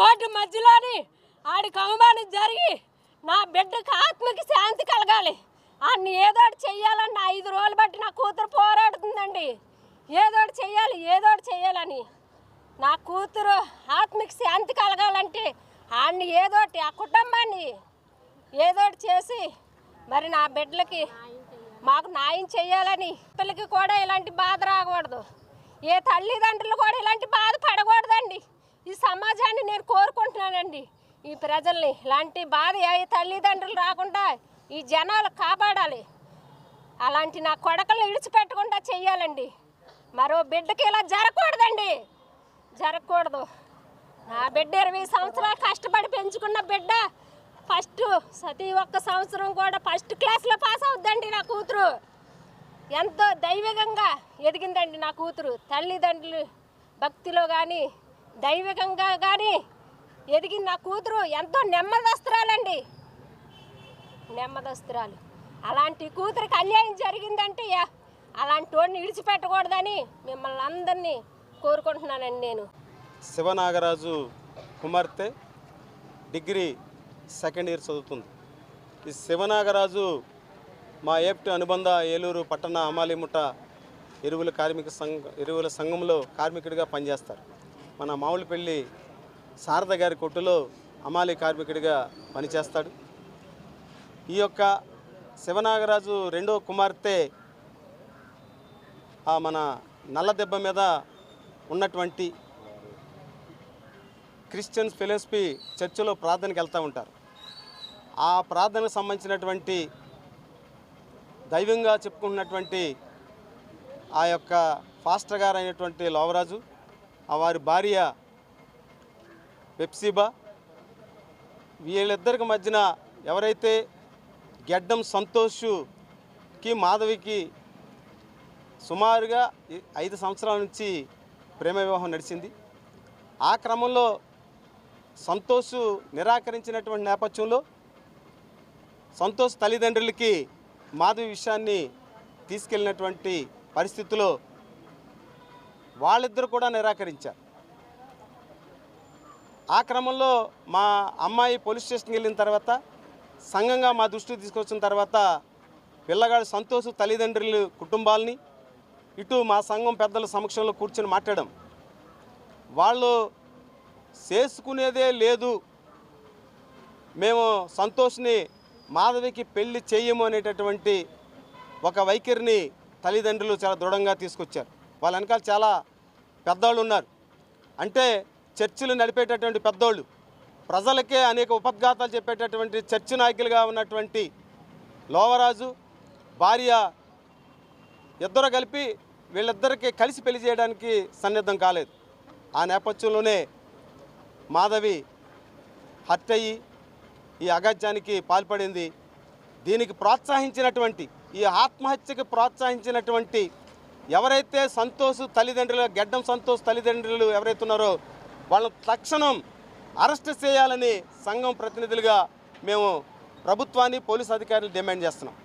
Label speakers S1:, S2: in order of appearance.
S1: Road మధ్యలోని ఆడికి అవమానం జరిగి నా బిడ్డకి ఆత్మకి శాంతి కలగాలి. అన్ని ఏదో చెయ్యాలని ఐదు రోజులు బట్టి నా కూతురు పోరాడుతుందండి. ఏదో చెయ్యాలి ఏదో చెయ్యాలని. నా కూతురు ఆత్మకి శాంతి కలగాలంటే ఆడిని ఏదోటి ఆ కుటుంబాన్ని ఏదో చేసి మరి నా బిడ్డలకి మాకు న్యాయం చేయాలని పిల్లకి కూడా ఇలాంటి బాధ రాకూడదు. ఏ తల్లిదండ్రులు కూడా ఇలాంటి బాధ పడకూడదండి ఈ సమాజాన్ని నేను కోరుకుంటున్నానండి ఈ ప్రజల్ని ఇలాంటి బాధ ఏ తల్లిదండ్రులు రాకుండా ఈ జనాలు కాపాడాలి. అలాంటి నా కొడకలు విడిచిపెట్టకుండా చెయ్యాలండి. మరో బిడ్డకి ఇలా జరగకూడదండి. జరగకూడదు. నా బిడ్డ ఇరవై సంవత్సరాలు కష్టపడి పెంచుకున్న బిడ్డ ఫస్ట్ ప్రతి ఒక్క సంవత్సరం కూడా ఫస్ట్ క్లాస్లో పాస్ అవుద్దండి నా కూతురు. ఎంతో దైవికంగా ఎదిగిందండి నా కూతురు. తల్లిదండ్రులు భక్తిలో కానీ దైవికంగా కానీ ఎదిగిన నా కూతురు ఎంతో నెమ్మదస్తురాలండి నెమ్మదస్తురాలు అలాంటి కూతురికి అన్యాయం జరిగిందంటే యా, అలాంటి వాడిని విడిచిపెట్టకూడదని మిమ్మల్ని అందరినీ కోరుకుంటున్నానండి నేను.
S2: శివనాగరాజు కుమార్తె డిగ్రీ సెకండ్ ఇయర్ చదువుతుంది. ఈ శివనాగరాజు మా ఏప్టి అనుబంధ ఏలూరు పట్టణ అమాలిముఠ ఎరువుల కార్మిక సంఘ ఎరువుల సంఘంలో కార్మికుడిగా పనిచేస్తారు. మన మామూలు పెళ్ళి శారద గారి కొట్టులో అమాలి కార్మికుడిగా పనిచేస్తాడు. ఈ యొక్క శివనాగరాజు రెండో కుమార్తె ఆ మన నల్ల దెబ్బ మీద ఉన్నటువంటి క్రిస్టియన్స్ ఫిలాసఫీ చర్చిలో ప్రార్థనకి వెళ్తూ ఉంటారు. ఆ ప్రార్థనకు సంబంధించినటువంటి దైవంగా చెప్పుకుంటున్నటువంటి ఆ యొక్క ఫాస్టర్ గారు అయినటువంటి లోవరాజు ఆ వారి భార్య పెప్సీబా. వీళ్ళిద్దరికి మధ్యన ఎవరైతే గెడ్డం సంతోష్కి మాధవికి సుమారుగా ఐదు సంవత్సరాల నుంచి ప్రేమ వివాహం నడిచింది. ఆ క్రమంలో సంతోష్ నిరాకరించినటువంటి నేపథ్యంలో సంతోష్ తల్లిదండ్రులకి మాధవి విషయాన్ని తీసుకెళ్ళినటువంటి పరిస్థితిలో వాళ్ళిద్దరు కూడా నిరాకరించారు. ఆ క్రమంలో మా అమ్మాయి పోలీస్ స్టేషన్కి వెళ్ళిన తర్వాత సంఘంగా మా దృష్టికి తీసుకొచ్చిన తర్వాత పిల్లగాడు సంతోష్ తల్లిదండ్రులు కుటుంబాలని ఇటు మా సంఘం పెద్దల సమక్షంలో కూర్చొని మాట్లాడడం వాళ్ళు చేసుకునేదే లేదు. మేము సంతోష్ని మాధవికి పెళ్ళి చేయము అనేటటువంటి ఒక వైఖరిని తల్లిదండ్రులు చాలా దృఢంగా తీసుకొచ్చారు. వాళ్ళ వెనకాల చాలా పెద్దవాళ్ళు ఉన్నారు. అంటే చర్చిలు నడిపేటటువంటి పెద్దోళ్ళు. ప్రజలకే అనేక ఉపద్ఘాతాలు చెప్పేటటువంటి చర్చి నాయకులుగా ఉన్నటువంటి లోవరాజు భార్య ఇద్దరు కలిపి వీళ్ళిద్దరికి కలిసి పెళ్ళి చేయడానికి సన్నిద్ధం కాలేదు. ఆ నేపథ్యంలోనే మాధవి హత్య అయ్యి ఈ అగత్యానికి పాల్పడింది. దీనికి ప్రోత్సహించినటువంటి ఈ ఆత్మహత్యకి ప్రోత్సహించినటువంటి ఎవరైతే సంతోష్ తల్లిదండ్రులు గెడ్డం సంతోష్ తల్లిదండ్రులు ఎవరైతే ఉన్నారో వాళ్ళని తక్షణం అరెస్ట్ చేయాలని సంఘం ప్రతినిధులుగా మేము ప్రభుత్వాన్ని పోలీస్ అధికారులు డిమాండ్ చేస్తున్నాం.